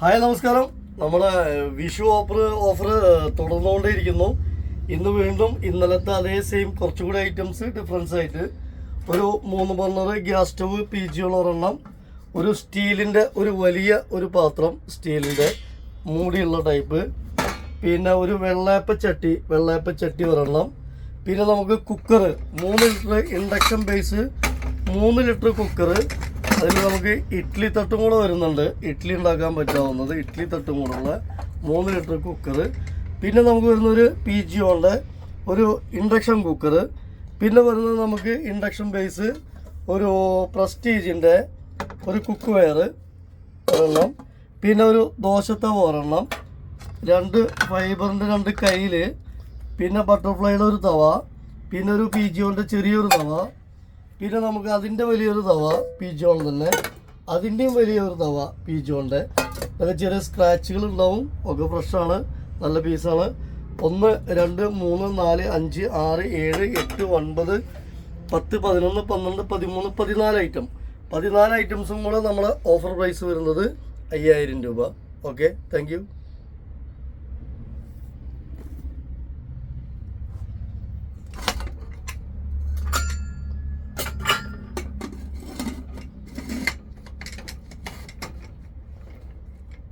Hi നമസ്കാരം. നമ്മുടെ Vishu offer offer തുടർന്നുകൊണ്ടേയിരിക്കുന്നു. ഇന്ന് വീണ്ടും ഇന്നലത്തെ അതേ സെയിം കുറച്ചുകൂടി ഐറ്റംസ് ഡിഫറൻസ് ആയിട്ട് ഒരു മൂന്ന് burner gas stove P G ഒരെണ്ണം ഒരു സ്റ്റീലിന്റെ ഒരു വലിയ ഒരു പാത്രം സ്റ്റീലിന്റെ മൂടിയുള്ള ടൈപ്പ് പിന്നെ ഒരു വെള്ളയപ്പ ചട്ടി വെള്ളയപ്പ ചട്ടി ഒരെണ്ണം പിന്നെ നമുക്ക് കുക്കർ മൂന്ന് ലിറ്റർ ഇൻഡക്ഷൻ ബേസ് മൂന്ന് ലിറ്റർ കുക്കർ അതിൽ നമുക്ക് ഇഡ്ഡലി തട്ടും കൂടെ വരുന്നുണ്ട്. ഇഡ്ഡലി ഉണ്ടാക്കാൻ പറ്റാവുന്നത് ഇഡ്ഡലി തട്ടും കൂടെ ഉള്ള മൂന്ന് ലിറ്റർ കുക്കർ പിന്നെ നമുക്ക് വരുന്നൊരു പി ജി ഉണ്ട് ഒരു ഇൻഡക്ഷൻ കുക്കർ പിന്നെ വരുന്നത് നമുക്ക് ഇൻഡക്ഷൻ ബേസ് ഒരു പ്രസ്റ്റീജിന്റെ ഒരു കുക്ക് വെയർ ഒരെണ്ണം. പിന്നെ ഒരു ദോശത്തവ ഒരെണ്ണം. രണ്ട് ഫൈബറിന്റെ രണ്ട് കയ്യിൽ പിന്നെ ബട്ടർഫ്ലൈയുടെ ഒരു തവ. പിന്നെ ഒരു പി ജിയോന്റെ ചെറിയൊരു തവ. പിന്നെ നമുക്ക് അതിന്റെ വലിയൊരു തവ പി ജോൺ തന്നെ. അതിന്റെയും വലിയൊരു തവ പി ജോണിന്റെ അതൊക്കെ ചെറിയ സ്ക്രാച്ചുകൾ ഉണ്ടാവും. ഒക്കെ ഫ്രഷാണ് നല്ല പീസാണ് ഒന്ന് രണ്ട് മൂന്ന് നാല് അഞ്ച് ആറ് ഏഴ് എട്ട് ഒൻപത് പത്ത് പതിനൊന്ന് പന്ത്രണ്ട് പതിമൂന്ന് പതിനാല് ഐറ്റം പതിനാല് ഐറ്റംസും കൂടെ നമ്മൾ ഓഫർ പ്രൈസ് വരുന്നത് അയ്യായിരം രൂപ. Okay thank